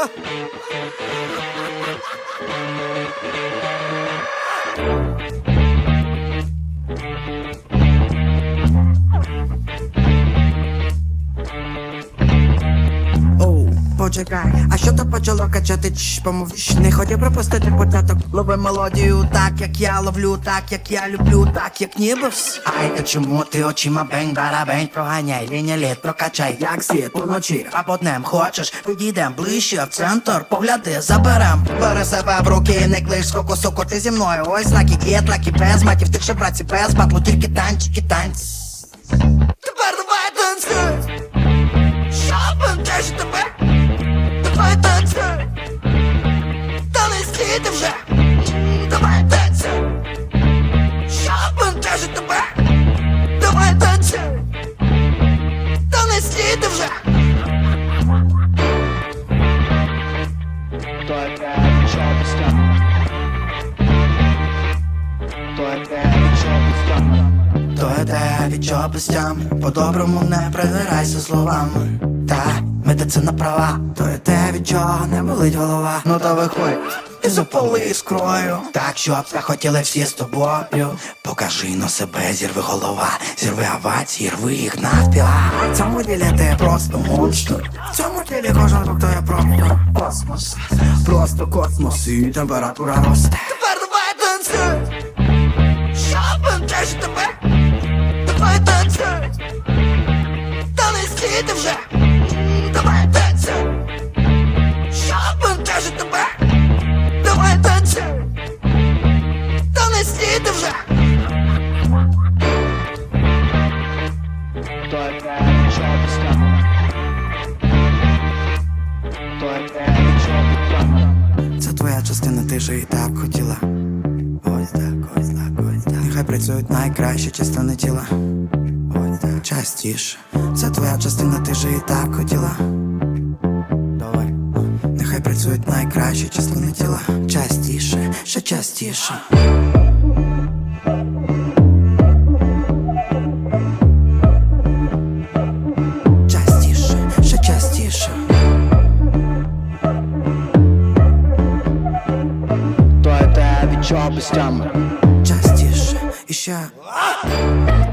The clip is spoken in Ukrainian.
哈。почекай, а що то почало качати чш, помовч Не хотів пропустити початок. Лови мелодію так, як я ловлю, так, як я люблю, так, як ніби вс Ай, та чому ти очима бень, барабень? Проганяй, лінія літ, прокачай, як світ уночі. А по днем хочеш, підійдем ближче в центр. Погляди, заберем. Бери себе в руки, не клиш, скоко, соко, ти зі мною Ось знаки є, без матів, ти ще праці без батлу, тільки танчики, танці То те, від чого пустям По-доброму не придирайся словами. Та медицина права. То те, від чого не болить голова. Ну то виходь і запали іскрою. Так, щоб захотіли всі з тобою. Покажи на себе, зірви голова Зірви авації, рви їх навпіл В цьому ділі ти просто монстр. В цьому ділі кожен фактує просто космос. Просто космос і температура росте. Тепер давай танцюй. Щоб теж тебе? Давай танцюй. Та не стійте вже Це твоя частина, ти же і так хотіла. Ось так, ось так, ось так. Нехай працюють найкращі частини тіла. Ось так, частіше. Це твоя частина, ти же і так хотіла. Давай. Нехай працюють найкращі частини тіла. Частіше, ще частіше job is done. Just you i.